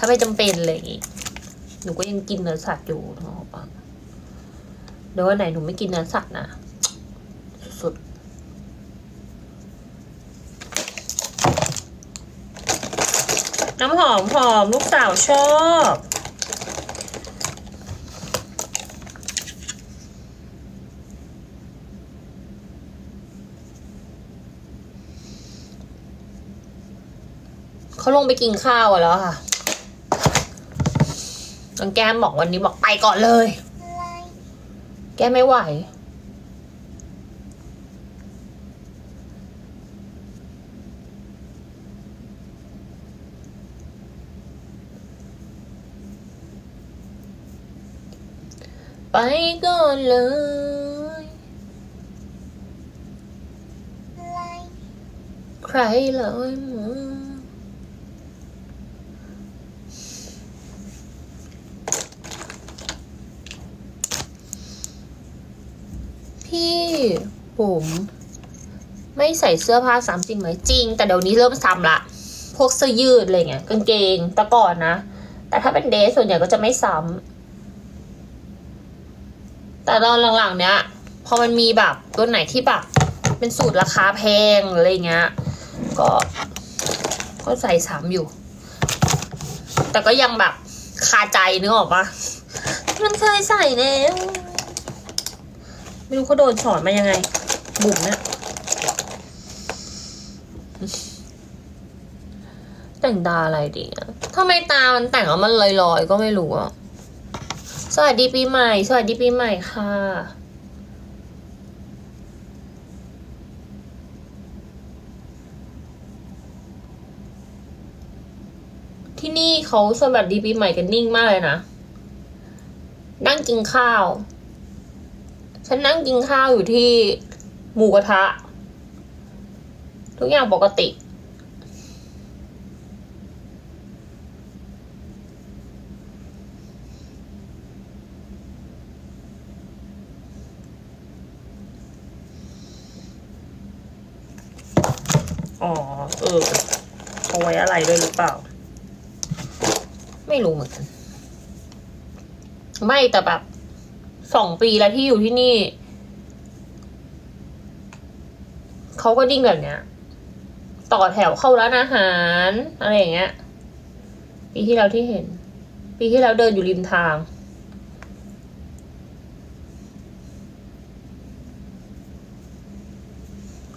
ถ้าไม่จำเป็นอะไรอย่างงี้หนูก็ยังกินเนื้อสัตว์อยู่นึกออกปะเดี๋ยววันไหนหนูไม่กินเนื้อสัตว์นะสุดๆน้ำหอมหอมลูกสาวชอบเขาลงไปกินข้าวอะแล้วค่ะ น้องแก้มบอกวันนี้บอกไปก่อนเลย แก้มไม่ไหว ไปก่อนเลยใครเลยมึงพี่ผม ไม่ใส่เสื้อผ้าซ้ำจริงไหมจริง แต่เดี๋ยวนี้เริ่มซ้ำละพวกเสื้อยืดอะไรเงี้ยกางเกงแต่ก่อนนะ แต่ถ้าเป็นเดรสส่วนใหญ่ก็จะไม่ซ้ำแต่ตอนหลังๆ เนี้ยพอมันมีแบบตัวไหนที่แบบเป็นสูตรราคาแพงอะไรเงี้ย ก็ก็ใส่ซ้ำอยู่ แต่ก็ยังแบบคาใจนึกออกปะมันเคยใส่แล้วไม่รู้เขาโดนสอนมายังไง บุ๋มเนี่ยแต่งตาอะไรดีอะทำไมตามันแต่งแล้วมันลอยๆก็ไม่รู้อะสวัสดีปีใหม่ สวัสดีปีใหม่ค่ะที่นี่เขาสวัสดีปีใหม่กันนิ่งมากเลยนะ นั่งกินข้าว ฉันนั่งกินข้าวอยู่ที่ หมูกระทะ ทุกอย่างปกติ อ๋อ เออเอาไว้อะไรด้วยหรือเปล่า ไม่รู้เหมือนกัน ไม่แต่แบบสองปีแล้วที่อยู่ที่นี่ เขาก็ดิ้งแบบเนี้ย ต่อแถวเข้าร้านอาหารอะไรอย่างเงี้ย ปีที่แล้วที่เห็น ปีที่แล้วเดินอยู่ริมทาง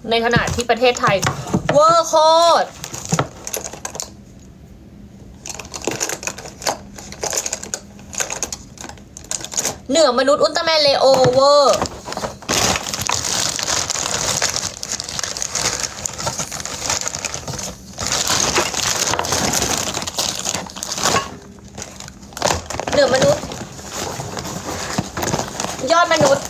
ในขณะที่ประเทศไทย เวอร์โคตรเหนือมนุษย์อุลตร้าแมนเลโอเวอร์ เหนือมนุษย์ ยอดมนุษย์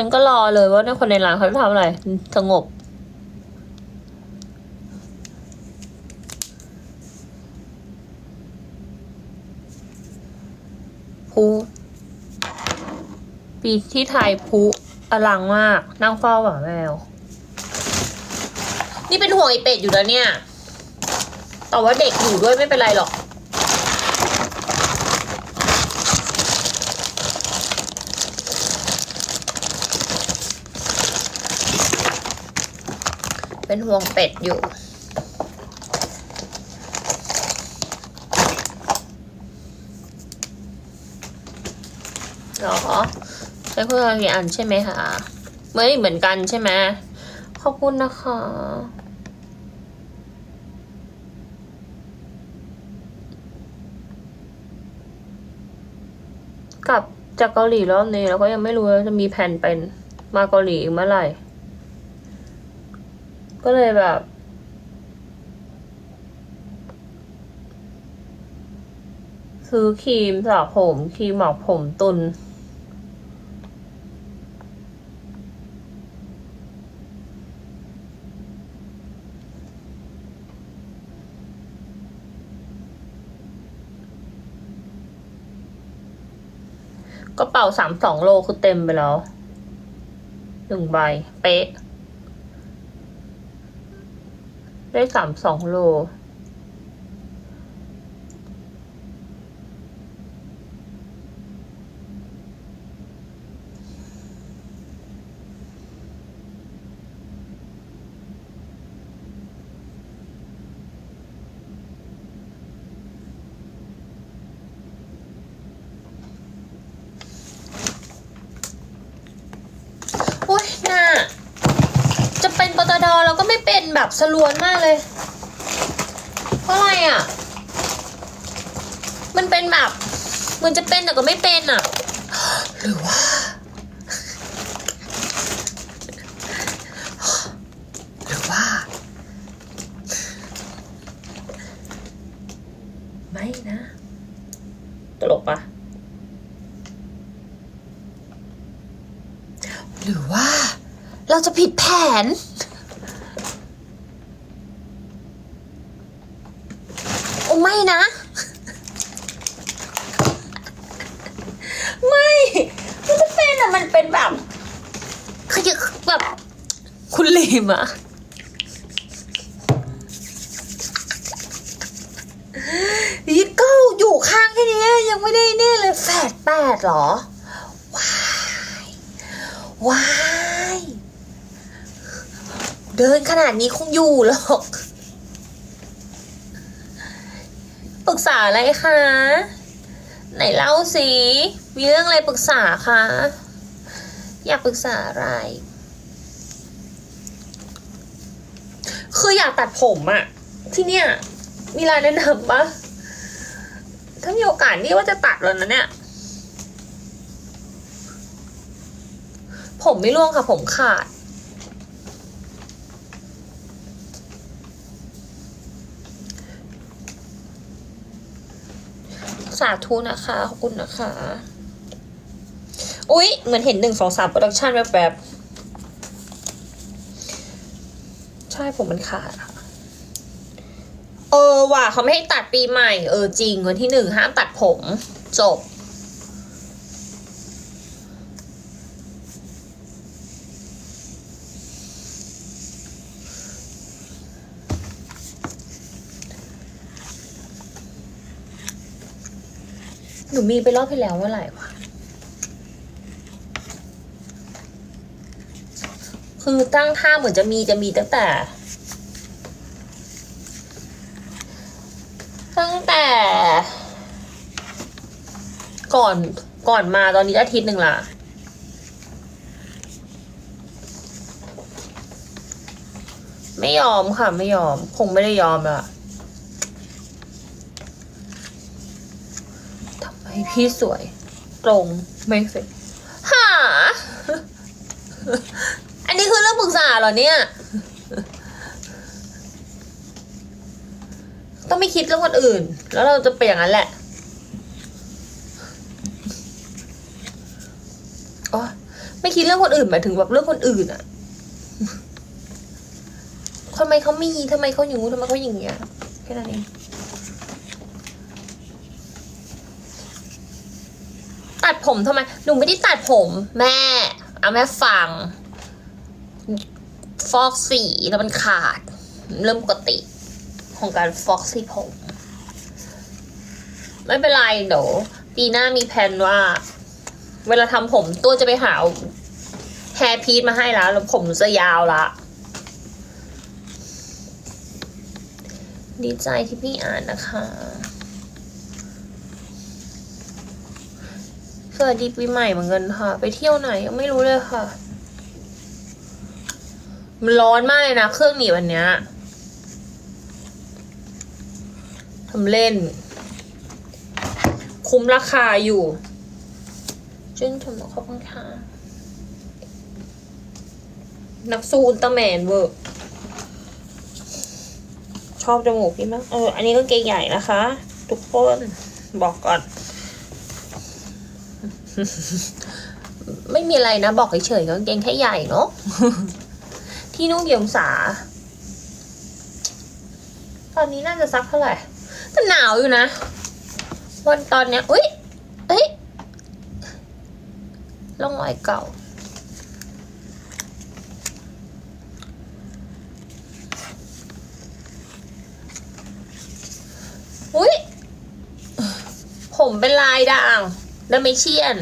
ฉันก็รอเลยว่าในคนในร้านเขาจะทำอะไร สงบ พูปีที่ไทยพูอลังมาก นั่งเฝ้าหมาแมว นี่เป็นห่วงไอเป็ดอยู่แล้วเนี่ย แต่ว่าเด็กอยู่ด้วยไม่เป็นไรหรอก เป็นห่วงเป็ดอยู่ หรอใช้เพื่อกี่อันใช่ไหมคะไม่เหมือนกันใช่ไหมขอบคุณนะคะกลับจากเกาหลีรอบนี้แล้วก็ยังไม่รู้ว่าจะมีแผนเป็นมาเกาหลีอีกเมื่อไหร่ ก็เลยแบบ ซื้อครีมสระผมครีมหมักผมตุนกระเป๋าสามสองโลคือเต็มไปแล้วหนึ่งใบ เป๊ะ ได้สามสองโล โอ้ยน่าจะเป็นปตดแล้วก็ไม่เป็น แบบสลวนมากเลย เพราะอะไรอะ มันเป็นแบบมันจะเป็นแต่ก็ไม่เป็นอะ หรือว่า หรือว่า ไม่นะ ตลกปะหรือว่า เราจะผิดแผน โอ้ไม่นะ ไม่มันจะเป็นอะมันเป็นแบบขยึกแบบ คุณลีมอะยี่ก้าอยู่ข้างแค่นี้ยังไม่ได้เนี่ยเลยแฝดแปดหรอ ว้าย ว้าย เดินขนาดนี้คงอยู่หรอก ปรึกษาอะไรคะ ไหนเล่าสิ มีเรื่องอะไรปรึกษาคะ อยากปรึกษาอะไร คืออยากตัดผมอะที่เนี่ย มีร้านแนะนำปะถ้ามีโอกาสนี่ว่าจะตัดแล้วนะเนี่ย ผมไม่ร่วงค่ะ ผมขาด สาธุนะคะ ขอบคุณนะคะ อุ๊ย เหมือนเห็นหนึ่งสองสามโปรดักชันแบบแบบๆใช่ผมมันขาดอะเออว่ะเขาไม่ให้ตัดปีใหม่ เออจริงวันที่หนึ่งห้ามตัดผม จบ หนูมีไปรอบที่แล้วเมื่อไหร่วะ คือตั้งท่าเหมือนจะมีจะมีตั้งแต่ ตั้งแต่ ก่อนก่อนมาตอนนี้อาทิตย์หนึ่งละไม่ยอมค่ะ ไม่ยอม คงไม่ได้ยอมอะทำไมพี่สวย ตรง ไม่เฟกหา ปรึกษาเหรอเนี่ย ต้องไม่คิดเรื่องคนอื่น แล้วเราจะเป็นอย่างนั้นแหละอ๋อไม่คิดเรื่องคนอื่นหมายถึงแบบเรื่องคนอื่นอะทำไมเขามีทำไมเขาอย่างงู้ทำไมเขาอย่างเงี้ยแค่นั้นเองตัดผมทำไม หนูไม่ได้ตัดผม แม่ เอาแม่ฟัง ฟอกสีแล้วมันขาด เริ่มปกติของการฟอกสีผม ไม่เป็นไรเดี๋ยวปีหน้ามีแผนว่า เวลาทำผมตัวจะไปหาแฮร์พีทมาให้แล้ว แล้วผมจะยาวละดีใจที่พี่อ่านนะคะ สวัสดีปีใหม่เหมือนกันค่ะ ไปเที่ยวไหนยังไม่รู้เลยค่ะ มันร้อนมากเลยนะ เครื่องหนีบอันเนี้ยทำเล่น คุ้มราคาอยู่จึ้นทำขอบคุณค่ะนักสู้อุลตร้าแมนเวอร์ชอบจมูกพี่มากเออ อันนี้ก็เกงใหญ่นะคะ ทุกคนบอกก่อน ไม่มีอะไรนะ บอกเฉยๆก็เกงแค่ใหญ่เนาะ ที่นุ่งกี่องศาตอนนี้น่าจะซักเท่าไหร่แต่หนาวอยู่นะ วันตอนเนี้ยอุ้ยเอ้ยร่องรอยเก่า อุ้ยผมเป็นลายด่างดาเมเชียน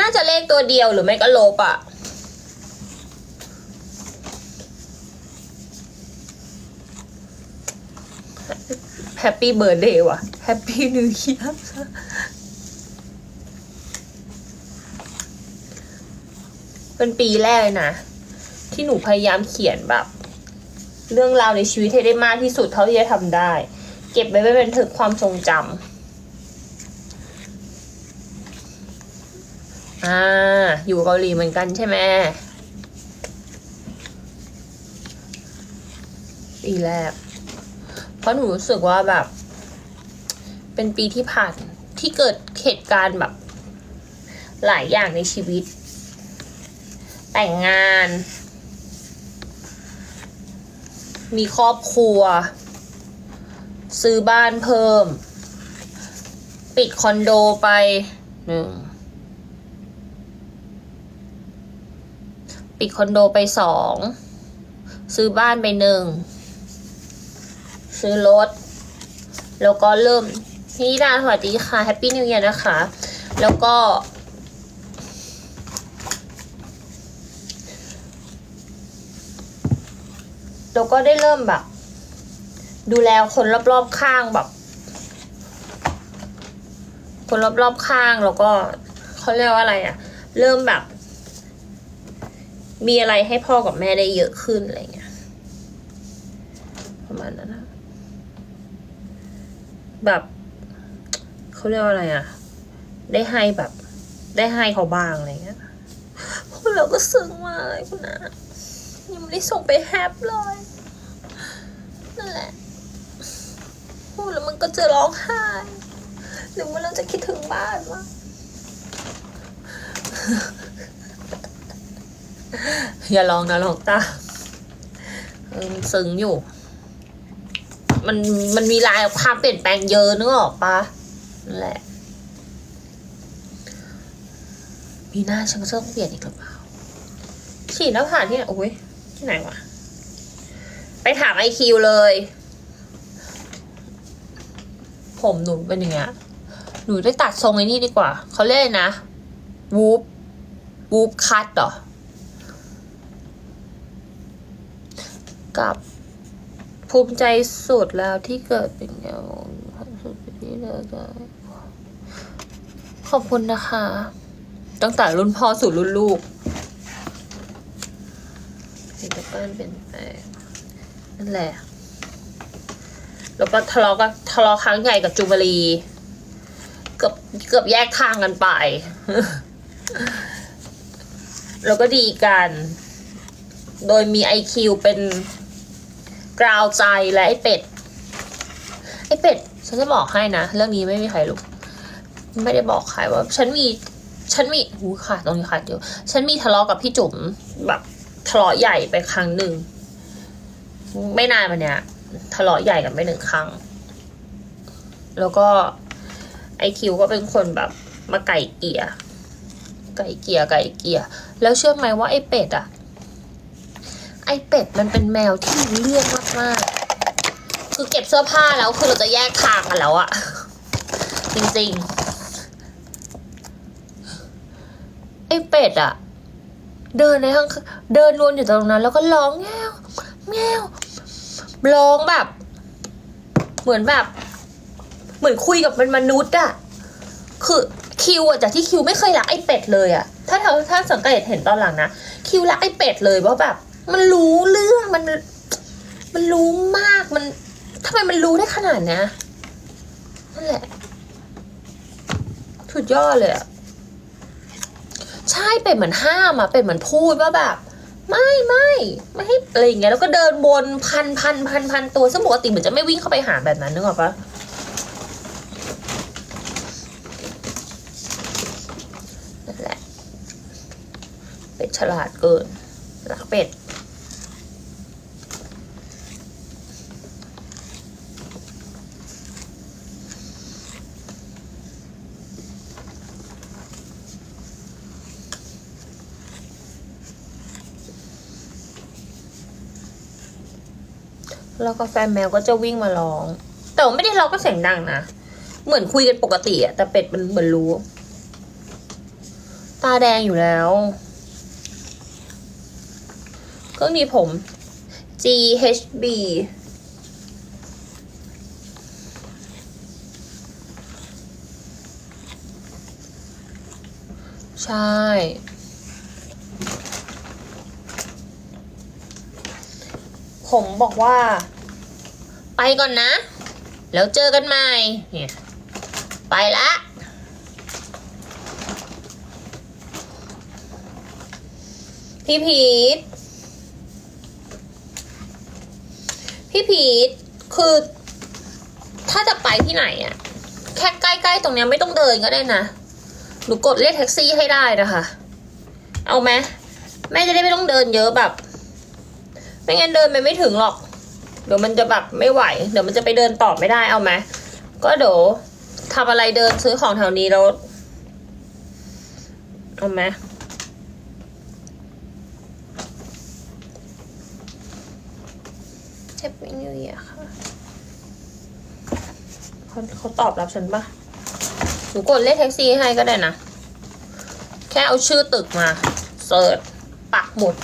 น่าจะเลข ตัวเดียวหรือไม่ก็ลบอะแฮปปี้เบิร์ดเดย์ว่ะแฮปปี้นิวเยียร์เป็นปีแรกเลยนะ ที่หนูพยายามเขียนแบบ เรื่องราวในชีวิตให้ได้มากที่สุดเท่าที่จะทำได้ เก็บไว้เป็นบันทึกความทรงจำ อ่า อยู่เกาหลีเหมือนกันใช่ไหมปีแรก เพราะหนูรู้สึกว่าแบบ เป็นปีที่ผ่านที่เกิดเหตุการณ์แบบ หลายอย่างในชีวิต แต่งงาน มีครอบครัว ซื้อบ้านเพิ่ม ปิดคอนโดไปหนึ่ง ปิดคอนโดไปสองซื้อบ้านไปหนึ่งซื้อรถ แล้วก็เริ่มพี่ดาสวัสดีค่ะแฮปปี้นิว e ย r นะคะ แล้วก็ แล้วก็ได้เริ่มแบบ ดูแลคนรอบๆข้างแบบ คนรอบๆข้างแล้วก็เขาเรียกว่าอะไรอะเริ่มแบบ มีอะไรให้พ่อกับแม่ได้เยอะขึ้นอะไรเงี้ยประมาณนั้นนะแบบเขาเรียกว่าอะไรอะได้ให้แบบ ได้ให้เขาบ้างอะไรเงี้ยพวกเราก็ซึ้งมากเลยคุณนะยังไม่ได้ส่งไปแฮปเลยนั่นแหละพูดแล้วมันก็จะร้องไห้หรือว่าเราจะคิดถึงบ้านวะ อย่าลองนะลองตาเออมันซึ้งอยู่ มันมันมีลายความเปลี่ยนแปลงเยอะนึกออกปะนั่นแหละมีหน้าฉันก็ต้องเปลี่ยนอีกหรือเปล่าฉีดแล้วผ่านที่ไหนโอ้ยที่ไหนวะไปถามไอคิวเลย ผมหนูเป็นยังไงยหนูได้ตัดทรงไอ้นี่ดีกว่า เขาเรียกอะไรนะ วูฟวูฟคัตเหรอ กับภูมิใจสุดแล้วที่เกิดเป็นอย่าสุดที่เลิกได้ขอบคุณนะคะ ตั้งแต่รุ่นพ่อสู่รุ่นลูกเห็นกับบ้านเป็นแปลงนั่นแหละ แล้วก็ทะเลาะกันทะเลาะครั้งใหญ่กับจูมารีเกือบเกือบแยกทางกันไป แล้วก็ดีกัน โดยมีไอคิวเป็น กราวใจและไอเป็ด ไอเป็ด ฉันจะบอกให้นะ เรื่องนี้ไม่มีใครรู้ ไม่ได้บอกใครว่า ฉันมี ฉันมีหูขาดตรงนี้ขาดอยู่ฉันมีทะเลาะกับพี่จุ๋มแบบทะเลาะใหญ่ไปครั้งหนึ่ง ไม่นานมาเนี้ยทะเลาะใหญ่กันไปหนึ่งครั้ง แล้วก็ไอคิวก็เป็นคนแบบมาไก่เกียไก่เกียไก่เกียแล้วเชื่อไหมว่าไอเป็ดอะ ไอเป็ดมันเป็นแมวที่เรื่องมากๆ คือเก็บเสื้อผ้าแล้วคือเราจะแยกทางกันแล้วอะจริงๆ ไอเป็ดอะเดินในห้องเดินวนอยู่ตรงนั้น แล้วก็ร้องแงวแงวร้องแบบ เหมือนแบบ เหมือนคุยกับเป็นมนุษย์อะคือคิวอะจากที่คิวไม่เคยรักไอเป็ดเลยอะถ้าเธอถ้าสังเกตเห็นตอนหลังนะ คิวรักไอเป็ดเลยว่าแบบ มันรู้เรื่องมัน มันรู้มากมันทำไมมันรู้ได้ขนาดนี้นั่นแหละสุดยอดเลยอะใช่เป็ดเหมือนห้ามอะเป็ดเหมือนพูดว่าแบบ ไม่ไม่ไม่ให้อะไรอย่างเงี้ยแล้วก็เดินวนพันพันพันพันตัวซึ่งปกติเหมือนจะไม่วิ่งเข้าไปหาแบบนั้นนึกออกปะนั่นแหละเป็ดฉลาดเกินรักเป็ด แล้วก็แฟนแมวก็จะวิ่งมาร้อง แต่ไม่ได้ร้องก็เสียงดังนะ เหมือนคุยกันปกติอะแต่เป็ดมันเหมือนรู้ ตาแดงอยู่แล้ว ก็มีผม GHB ใช่ ผมบอกว่า ไปก่อนนะ แล้วเจอกันใหม่เนี่ยไปละพี่พีทพี่พีทคือ ถ้าจะไปที่ไหนอะแค่ใกล้ๆตรงเนี้ยไม่ต้องเดินก็ได้นะหนูกดเรียกแท็กซี่ให้ได้นะคะ เอาไหมแม่จะได้ไม่ต้องเดินเยอะแบบ ไม่งั้นเดินไปไม่ถึงหรอก เดี๋ยวมันจะแบบไม่ไหว เดี๋ยวมันจะไปเดินต่อไม่ได้เอาไหมก็เดี๋ยวทำอะไรเดินซื้อของแถวนี้แล้วเอาไหมแฮปปี้นิวเยียค่ะเขาเขาตอบรับฉันปะหนูกดเลขแท็กซี่ให้ก็ได้นะ แค่เอาชื่อตึกมาเสิร์ชปักหมุด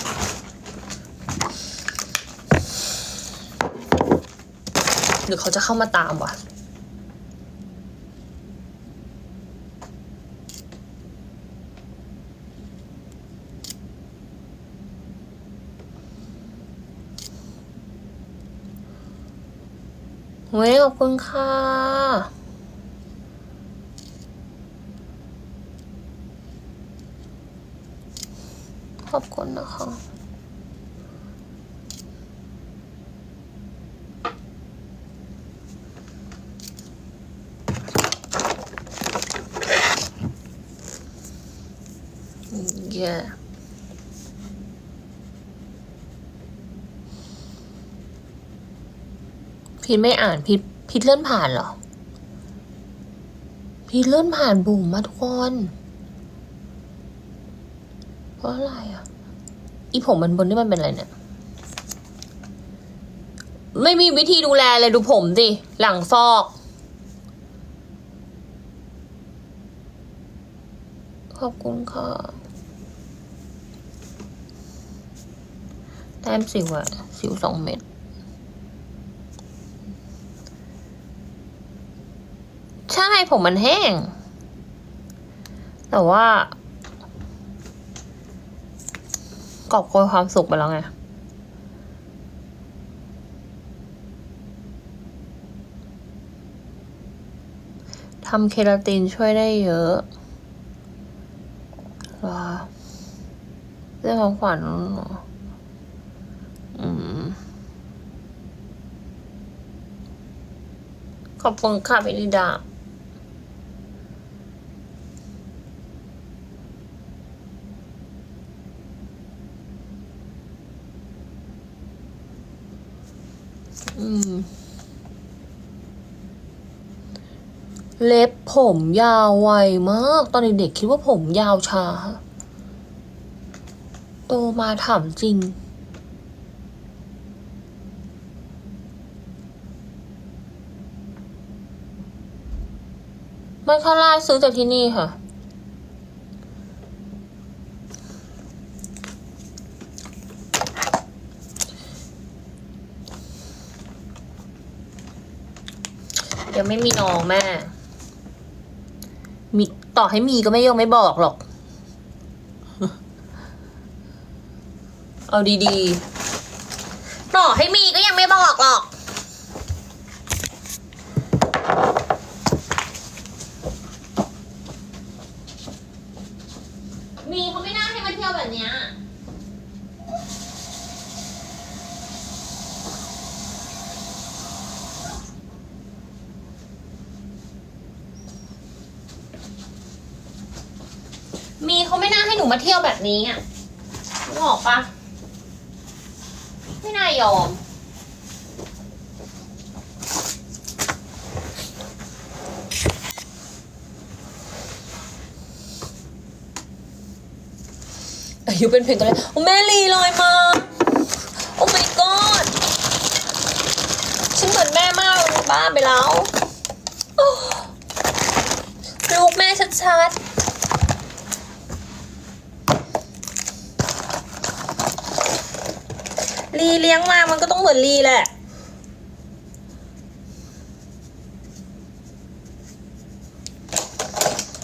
หรือเขาจะเข้ามาตามวะเว้ยขอบคุณค่ะ ขอบคุณนะคะ เย่พีทไม่อ่านพีทพีทเลื่อนผ่านเหรอ พีทเลื่อนผ่านบุ๋มมาทุกคน เพราะอะไรอะ อีผมมันบนนี่มันเป็นอะไรเนี่ย ไม่มีวิธีดูแลเลยดูผมสิ หลังฟอกขอบคุณค่ะ แต้มสิวอะสิวสองเม็ดใช่ผมมันแห้ง แต่ว่ากอบโกยความสุขไปแล้วไงทำเคราตินช่วยได้เยอะว้าเรื่องของขวัญหรอ ขอบคุณค่ะพิริดาอืมเล็บผมยาวไวมาก ตอนเด็กๆคิดว่าผมยาวช้า โตมาถามจริง ไมันคาร่าซื้อจากที่นี่ค่ะเดี๋ยวไม่มีน้องแม่ มีต่อให้มีก็ไม่ยงไม่บอกหรอก เอาดีๆ ต่อให้มีก็ยังไม่บอกหรอก มีเขาไม่น่าให้มาเที่ยวแบบเนี้ย มีเขาไม่น่าให้หนูมา เที่ยวแบบนี้อะนึกออกปะไม่น่ายอม อายุเป็นเพลงตัวแรกโอ้แม่ลีลอยมา โอ้ my god บ้าไปแล้ว ลูกแม่ชัดๆ ลีเลี้ยงมา มันก็ต้องเหมือนลีแหละ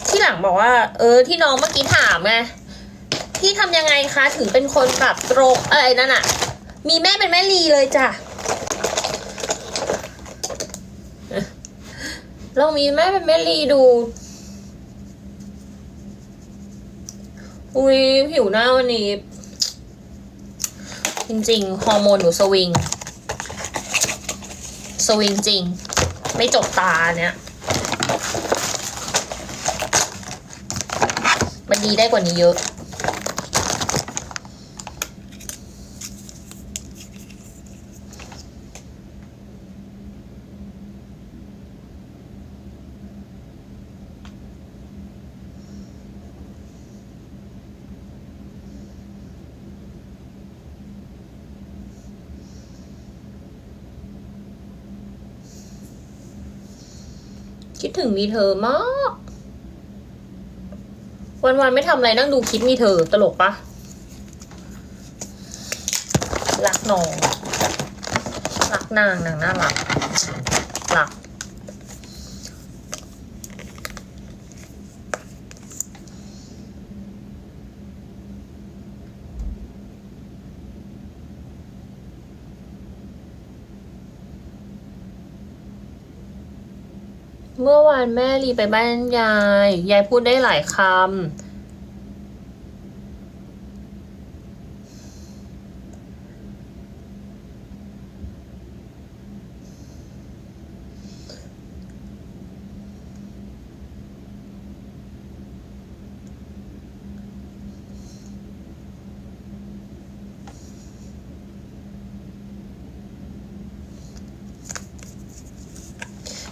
ที่หลังบอกว่า เออ ที่น้องเมื่อกี้ถามไง พี่ทำยังไงคะถึงเป็นคนแบบตรงอะไรนั่นอะมีแม่เป็นแม่ลีเลยจ้ะลองมีแม่เป็นแม่ลีดู อุ้ยผิวหน้าวันนี้ จริงๆฮอร์โมนหนูสวิง สวิงจริง ไม่จบตาเนี่ยมันดีได้กว่านี้เยอะ ถึงมีเธอมาก วันๆไม่ทำอะไรนั่งดูคลิปมีเธอ ตลกปะรักน้องรักนางนางน่ารักรักานแม่รีไปบ้านยาย ยายพูดได้หลายคำ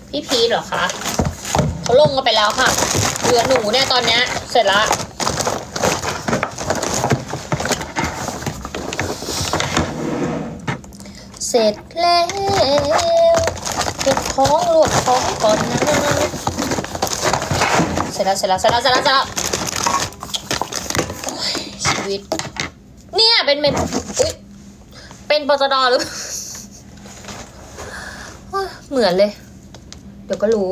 พี่พีเหรอคะ ลงกันไปแล้วค่ะ เหลือหนูเนี่ยตอนนี้เสร็จละเสร็จแล้วเก็บของรวบของก่อนนะเสร็จแล้วเสร็จแล้วเสร็จแล้วเสร็จแล้วเสร็จแล้วชีวิต เนี่ยเป็นเป็นอุ๊ยเป็นปตดหรือเหมือนเลย เดี๋ยวก็รู้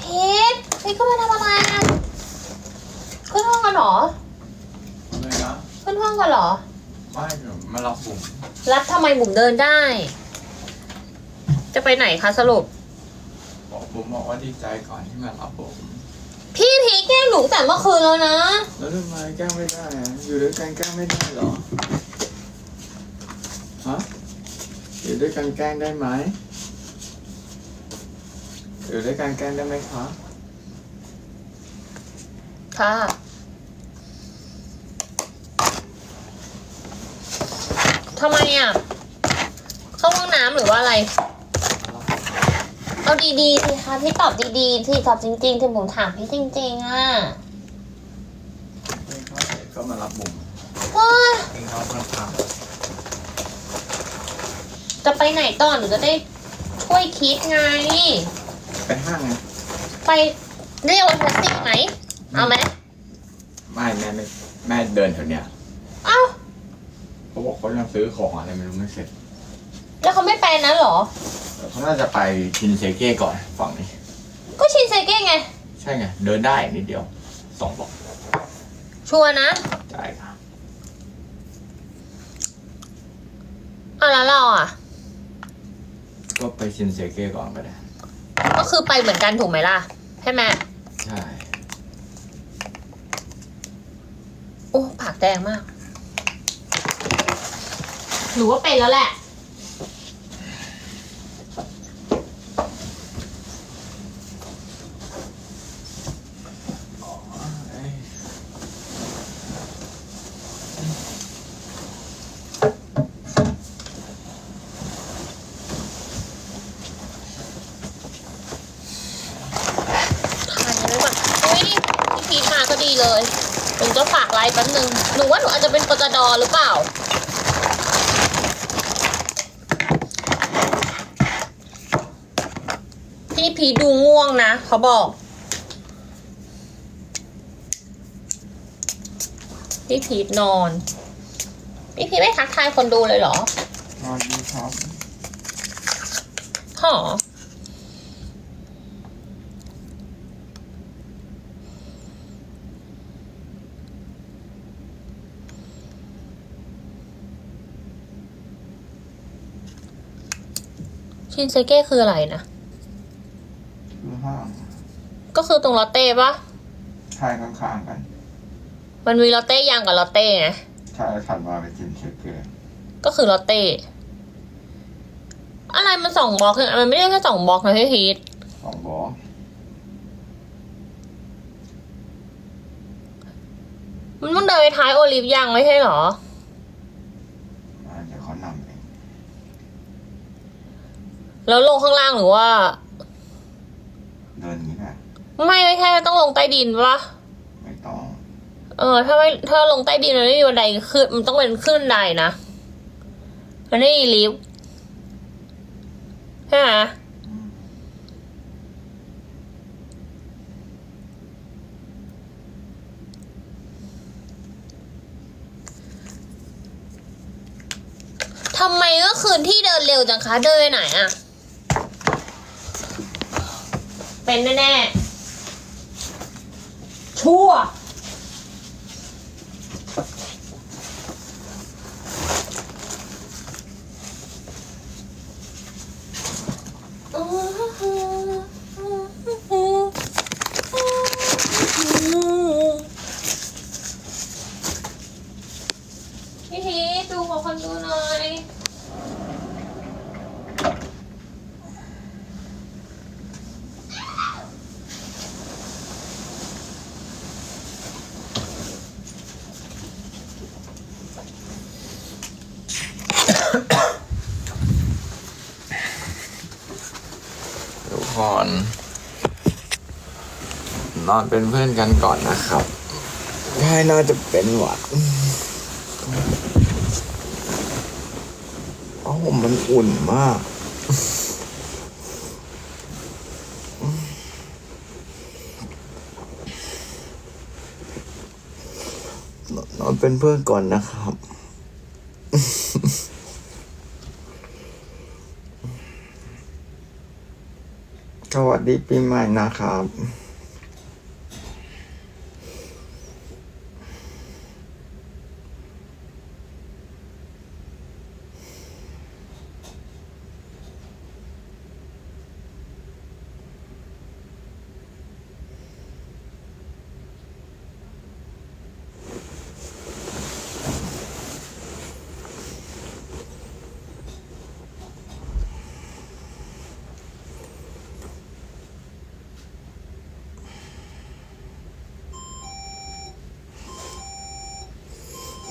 พีทพีทก็มาทำอะไรอะขึ้นห้องกันเหรอ เลยนะ ขึ้นห้องกันเหรอ ไม่เดี๋ยวมารับผม รัดทำไม บุ๋มเดินได้ จะไปไหนคะสรุป บอกผมบอกว่าดีใจก่อนที่มารับผมพี่พีทแกล้งหนูตั้งแต่เมื่อคืนแล้วนะ แล้วทำไมแกล้งไม่ได้อะอยู่ด้วยกันแกล้งไม่ได้เหรอฮะอยู่ด้วยกันแกล้งได้ไหมอยู่ด้วยกันแกล้งได้ไหมคะค่ะ ทำไมอะเข้าห้อง น้ำหรือว่าอะไร เอาดีๆสิคะ พี่ตอบดีๆที่ตอบจริงๆที่ผมถามพี่จริงๆอะกินข้าวเสร็จก็มารับผมโอ๊ยกินข้าวเพื่อนพาจะไปไหนต่อหนูจะได้ช่วยคิดไงไปห้างไงไปเรียกวันแท็กซี่ไหม เอาไหมไม่แม่ไม่แม่เดินแถวเนี้ยเอ้าเขาบอกเขายังซื้อของอะไรไม่รู้ไม่เสร็จ แล้วเขาไม่ไปนั้นเหรอแต่เขาน่าจะไปชินเซเก้ก่อนฝั่งนี้ ก็ชินเซเก้ไง ใช่ไง เดินได้นิดเดียวสองบอกชัวร์นะใช่ครับเอาแล้วเราอะ ก็ไปชินเซเก้ก่อนก็ได้ก็คือไปเหมือนกันถูกไหมล่ะ ใช่ไหมใช่โอ้ปากแดงมาก หนูว่าเป็นแล้วแหละ เอ้ย ถ่ายเลยว่ะเฮ้ยพี่พีทมาก็ดีเลยหนูจะฝากไลน์แป๊บนึง หนูว่าหนูอาจจะเป็นปตดหรือเปล่า พีดูง่วงนะเขาบอกพี่พีทนอน พี่พีทไม่ทักทายคนดูเลยเหรอ นอนดีครับหอชินเซเก้คืออะไรนะคือห้าง ก็คือตรงลอตเต้ปะชายข้างๆกัน มันมีลอตเต้ยางกับลอตเต้ไงชายถัดมาเป็นจินเชคเกอร์ก็คือลอตเต้ อะไรมันสองบล็อกเองมันไม่ได้แค่สองบล็อกนะพี่พีทสองบอมันต้องเดินไปท้ายโอลิฟยังไม่ใช่เหรออ่าเดี๋ยวเขานำเองแล้วลงข้างล่างหรือว่า เดินอย่างนี้นะ ไม่ไม่ใช่ต้องลงใต้ดินปะไม่ต้อง เออ ถ้าไม่ถ้าลงใต้ดินมันไม่มีบันไดขึ้นมันต้องเป็นขึ้นบันไดนะมันไม่มีลิฟต์ใช่ไหมทำไมก็คืนที่เดินเร็วจังคะ เดินไปไหนอะเป็นแน่ๆ ชั่วพี่ทีดูขอคนดูหน่อย ทุกคนน อนเป็นเพื่อนกันก่อนนะครับใช่น่าจะเป็นหวัดเพราะผมมันอุ่นมาก นอนเป็นเพื่อนก่อนนะครับสวัสดีปีใหม่นะครับ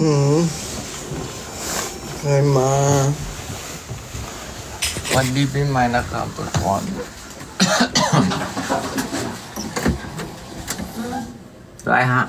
อืมเคยมา วันดี ปีใหม่นะครับทุกคนไรฮะ